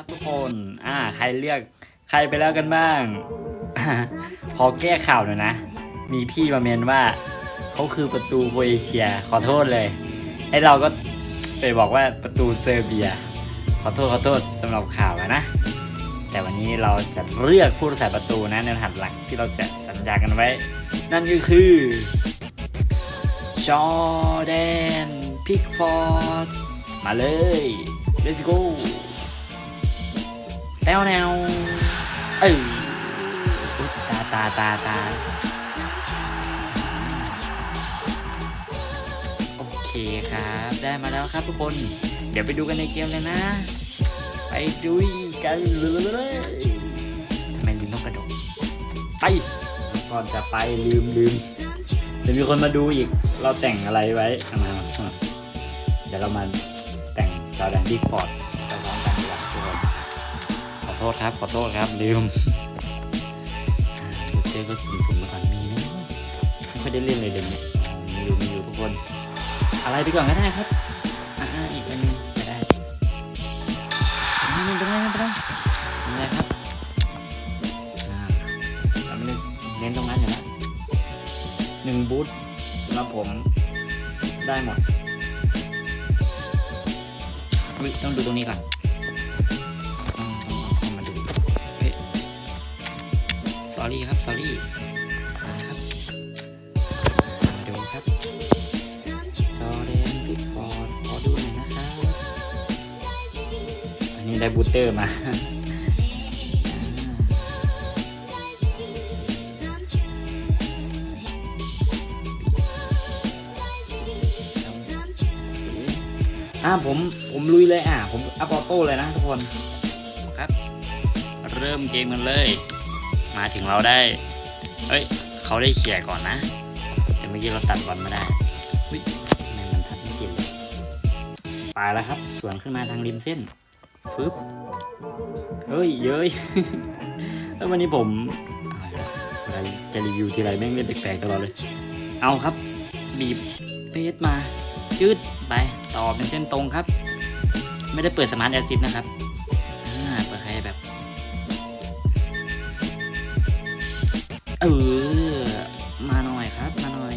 ครับทุกคน อ่า ใครเลือกใครไปแล้วกันบ้าง ขอแก้ข่าวหน่อยนะ มีพี่มาเมนว่าเขาคือประตูโครเอเชีย ขอโทษเลย ไอเราก็ไปบอกว่าประตูเซอร์เบีย ขอโทษขอโทษสำหรับข่าวนะ แต่วันนี้เราจะเลือกผู้รักษาประตูนะในหัสหลักที่เราจะสัญญากันไว้ นั่นก็คือจอร์แดนพิกฟอร์ด มาเลย let's go แนวแนวเอ้ยอุ๊ยตาตาตาตาโอเคครับ ได้มาแล้วครับทุกคน เดี๋ยวไปดูกันในเกมเลยนะ ไปดูกันเลยทำไมลืมต้องกระโดดไปก่อนจะไปลืมลืมเดี๋ยวมีคนมาดูอีก เราแต่งอะไรไว้เอามาเดี๋ยวเรามาแต่งจอแดนบิ๊กฟอร์ด โทษครับ ขอโทษครับลืมอ่าเจอก็สุ่มสุ่มมาก่อนมีไหมไม่ค่อยได้เล่นเลยเดี๋ยวนี้มีอยู่มีอยู่ทุกคน อะไรไปก่อนก็ได้ครับอ่าอีกอันนึงก็ได้ไม่เป็นไรไม่เป็นไรไม่เป็นไรครับอ่าเราไม่เน้นตรงนั้นอยู่แล้วหนึ่งบูทสำหรับผมได้หมดต้องดูตรงนี้ก่อน sorry ครับ sorry นะครับมาดูครับจอแดนพิกฟอร์ดขอดูหน่อยนะครับอันนี้ได้บูเตอร์มาอ่าผม ผมลุยเลยอะ ผมอัพออโต้เลยนะทุกคน ครับ เริ่มเกมกันเลย มาถึงเราได้ เอ้ย เขาได้เขี่ยร์ก่อนนะ แต่เมื่อกี้เราตัดบอลมาได้อุ๊ยทำไมมันทัดไม่ติดเลยไปแล้วครับ สวนขึ้นมาทางริมเส้น ฟึบเฮ้ย เย้ย แล้ววันนี้ผมจะรีวิวทีไรแม่งเล่นแปลกๆตลอดเลย เอาครับ บีบเพจมา จืดไป ต่อเป็นเส้นตรงครับ ไม่ได้เปิดสมาร์ทแอซิสนะครับ เออ มาหน่อยครับ มาหน่อย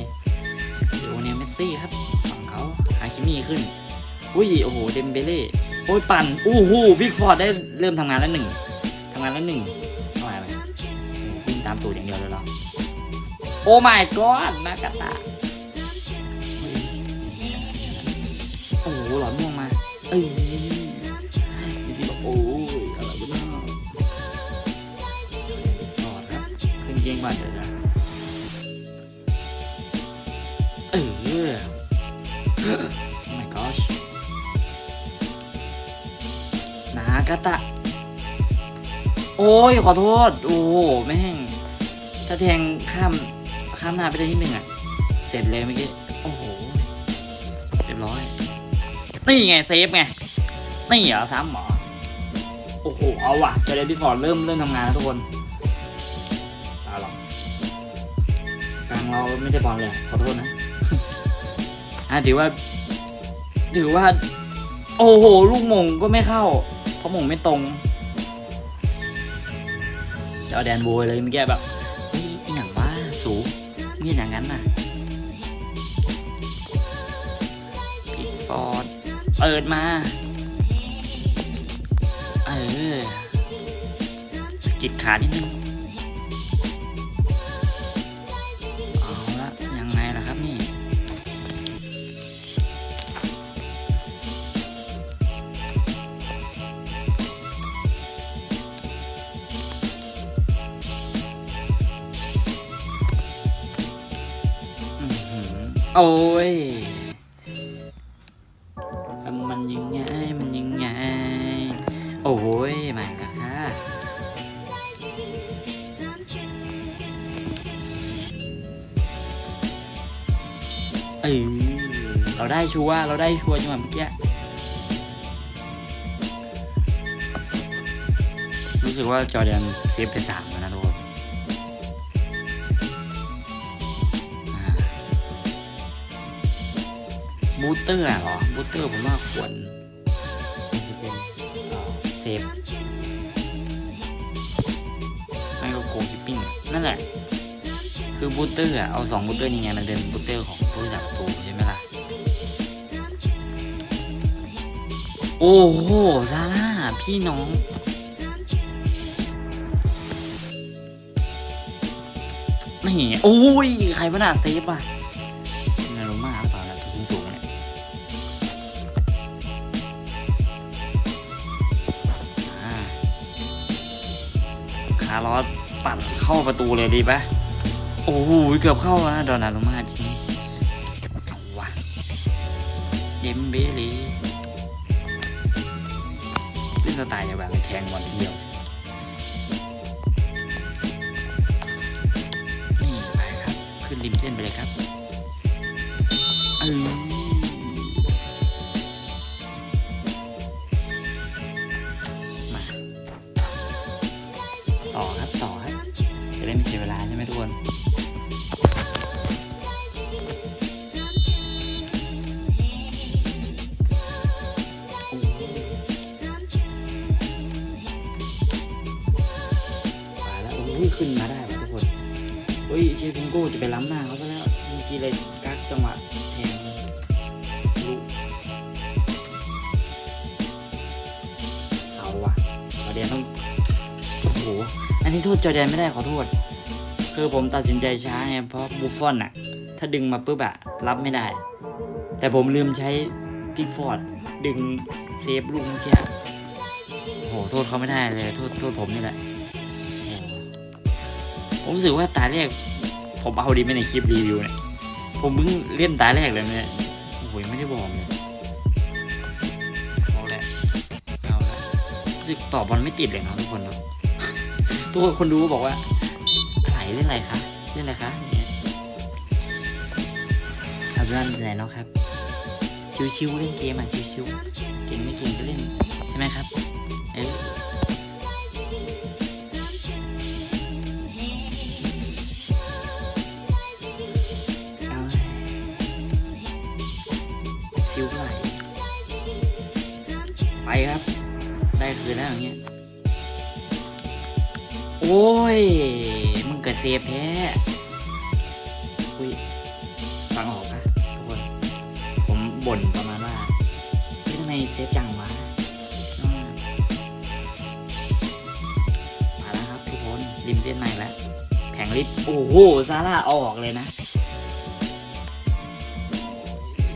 เดี๋ยวเนี่ยเมสซี่ครับฝั่งเขาฮาคิมี่ขึ้น อุ้ย โอ้โห เดมเบเล่ โอ้ย ปั่น อู้หูบิ๊กฟอร์ดได้เริ่มทำงานแล้วหนึ่งทำงานแล้วหนึ่งเข้ามาไมวิ่งตามตูดอย่างเดียวเลยเหรอโอ้ my god มากาตาโอ้โหหลอดม่วงมา เอ้ยนี่สิบอกโอ้ย เก่งมากเลยนะเออ oh my gosh นากาตะ โอ้ย ขอโทษ โอ้โหแม่ง ถ้าแทงข้าม ข้ามหน้าไปได้นิดนึงอะ เสร็จเลยเมื่อกี้ โอ้โห เรียบร้อย นี่ไงเซฟไง นี่เหรอซ้ำเหรอโอ้โห เอาว่ะเจเดนพี่ฟอร์ดเริ่มเริ่มทำงานแล้วทุกคน เราไม่ได้บอลเลยขอโทษนะอะถือว่า ถือว่า โอ้โห ลูกมงก็ไม่เข้า เพราะมงไม่ตรงจะเอาแดนโวยเลยเมื่อกี้แบบเฮ้ยอย่างว่าสูงมีอย่างนั้นน่ะพิกฟอร์ดเปิดมา เออกิดขานิดนึง โอ้ย มันยังไง มันยังไง โอ้ยมาอีกแล้วค่ะ เออเราได้ชัวร์เราได้ชัวร์จังหวะเมื่อกี้ รู้สึกว่าจอแดนเซฟไปสาม บูเตอร์อเหรอ บูเตอร์ผมว่าควรเป็นเซฟไมโก็โกชิปปิ้งนั่นแหละ คือบูเตอร์อะเอาสองบูเตอร์นี่ไง มันเป็นบูเตอร์ของผู้จัดตูใช่ไหมล่ะ โอ้โห ซาร่า พี่น้องนี่โอ้ย ใครมาด่าเซฟอะ ปั่นเข้าประตูเลยดีปะโอ้โหเกือบเข้าแล้วดอนนารุมาจริงเอาวะเดมเบลีเล่นสไตล์เดียวกันเลยแทงบอลทีเดียวนี่ไปครับ ขึ้นริมเส้นไปเลยครับเออ จะได้ไม่เสียเวลาใช่ไหมทุกคนมาแล้วโอ้ยขึ้นมาได้ว่ะทุกคนเฮ้ยเชฟพิงโก้จะไปล้ำหน้าเขาซะแล้วเมื่อกี้เลยกักจังหวะแทงลุเอาว่ะจอร์แดนต้อง อันนี้โทษจอแดนไม่ได้ขอโทษ คือผมตัดสินใจช้าไงเพราะบุฟฟอนอะถ้าดึงมาปุ๊บอะรับไม่ได้ แต่ผมลืมใช้พิกฟอร์ดดึงเซฟลูกเมื่อกี้โอ้โหโทษเขาไม่ได้เลยโทษโทษผมนี่แหละผมรู้สึกว่าตาแรกผมเอาดีไม่ในคลิปรีวิวเนี่ยผมเพิ่งเล่นตาแรกเลยเนี่ยโอ้ยไม่ได้บอกเลยเอาแหละเอาละรู้สึกตอบบอลไม่ติดเลยเนาะทุกคนเนาะ ทุกคนดูบอกว่าอะไรเล่นอะไรคะเล่นอะไรคะอย่างเงี้ยทำรันไหนเนาะครับ ชิวๆเล่นเกมอะชิวๆ เซฟแท้อุ้ยฟังออกปะทุกคนผมบ่นประมาณว่าเฮ้ยทำไมเซฟจังวะมาแล้วครับทุกคนริมเส้นในแล้วแผงลิฟต์โอ้โหซาร่าออกเลยนะ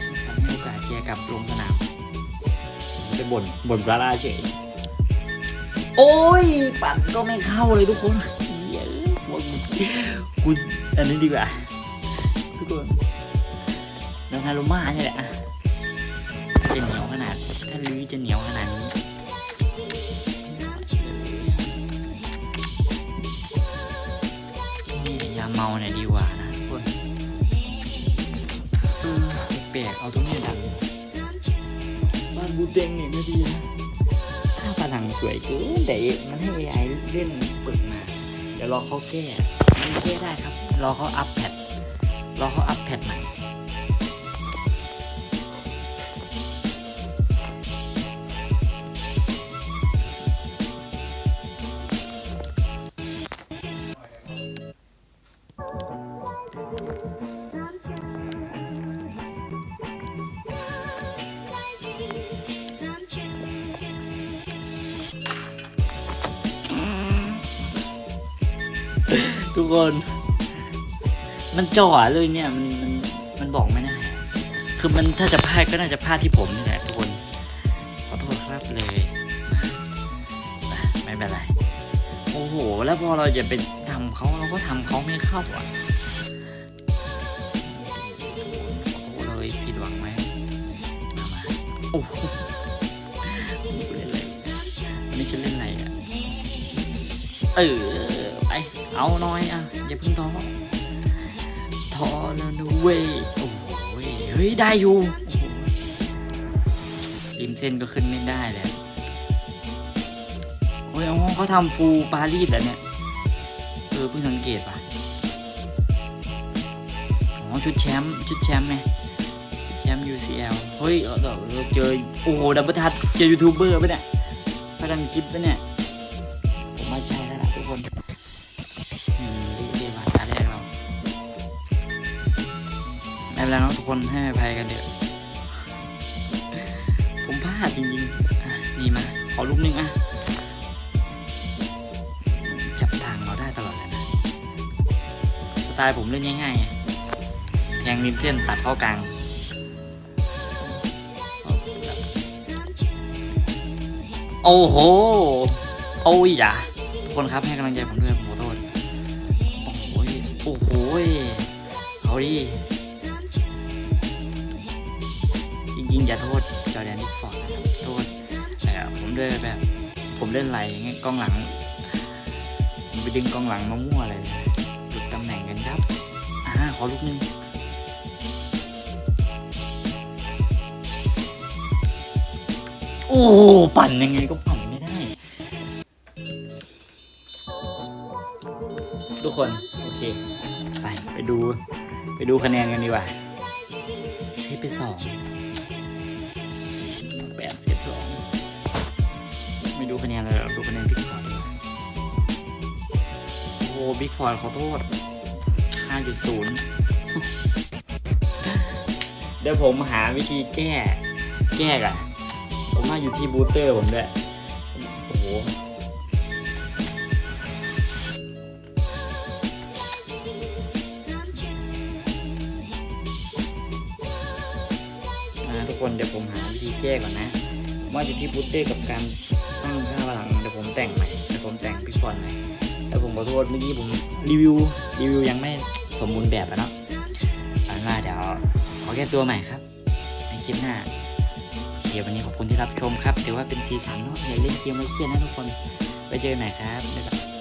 ช่างสันให้โอกาสเกียร์กลับลงสนามไปบ่นบ่นซาร่าเฉยโอ้ย ปั่นก็ไม่เข้าเลยทุกคน กูกูอันนี้ดีกว่าทุกคนดานารุมาเนี่ยแหละอะจะเหนียวขนาด ถ้าลื้อจะเหนียวขนาดนี้นี่ยาเมาเนี่ยดีกว่านะทุกคนเออแปลกๆเอาตรงนี้ดังบ้านบูเต็งเนี่ยไม่ดีนะถ้าผนังสวยเกินแต่มันให้ AI เล่นเปิดมา เดี๋ยวรอเขาแก้ มันแก้ได้ครับ รอเขาอัปแพทรอเขาอัปแพทใหม่ ทุกคน มันจ่อเลยเนี่ย มันมันมันบอกไม่ได้คือมันถ้าจะพลาดก็น่าจะพลาดที่ผมนี่แหละทุกคนขอโทษครับเลยไม่เป็นไรโอ้โห แล้วพอเราจะไปทำเขาเราก็ทำเขาไม่เข้าอะขอโทษเลยผิดหวังไหมโอ้โหนี่กูเล่นอะไรวันนี้จะเล่นอะไรอะ เออ เอาหน่อยอะ อย่าเพิ่งท้อท้อแล้วนะเว้ยโอ้โหเฮ้ย ได้อยู่ริมเส้นก็ขึ้นไม่ได้เลยโอ้ยเขาทำฟูลปารีสแล้วเนี่ย เออเพิ่งสังเกตป่ะอ๋อชุดแชมป์ชุดแชมป์ไงแชมป์ UCL เฮ้ยเราเราเราเจอ โอ้โห ดับเบิลทัชเจอยูทูบเบอร์ปะเนี่ยพาดันคลิปปะเนี่ย คนให้อภัยกันเถอะผมพลาดจริงๆนี่มา ขอลูกหนึงอะ จับทางเราได้ตลอดเลยนะ สไตล์ผมเล่นง่ายๆแทงริมเส้นตัดเข้ากลางโอ้โห โอ้ยอย่าทุกคนครับให้กำลังใจผมด้วยผมขอโทษโอ้โหยโอ้โห เอาดิ จริงอย่าโทษจอแดนนิกฟอร์ดนะครับโทษแต่ผมด้วยแบบผมเล่นไหลอย่างเงี้ยกองหลังไปดึงกองหลังมามั่วอะไรเลยหลุดตำแหน่งกันครับอ่าขอลูกหนึงโอ้ปั่นยังไงก็ปั่นไม่ได้ ทุกคน โอเค ไป ไปดู ไปดูคะแนนกันดีกว่าเซฟไปสอง บิ๊กฟอร์ดขอโทษ 5.0 เดี๋ยวผมหาวิธีแก้ แก้กันผมมาอยู่ที่บูสเตอร์ผมด้วยโอ้โหทุกคนเดี๋ยวผมหาวิธีแก้ก่อนนะว่าอยู่ที่บูสเตอร์กับการตั้งค่าพลังเดี๋ยวผมแต่งใหม่เดี๋ยวผมแต่งพิฟอนใหม่ ขอโทษเมื่อกี้ผมรีวิวรีวิวยังไม่สมบูรณ์แบบอะเนาะเอาเป็นว่าเดี๋ยวขอแก้ตัวใหม่ครับ ในคลิปหน้าโอเควันนี้ขอบคุณที่รับชมครับ ถือว่าเป็นซีซั่นเนาะอย่าเล่นเกมไม่เครียดนะทุกคนไปเจอกันใหม่ครับบ๊ายบาย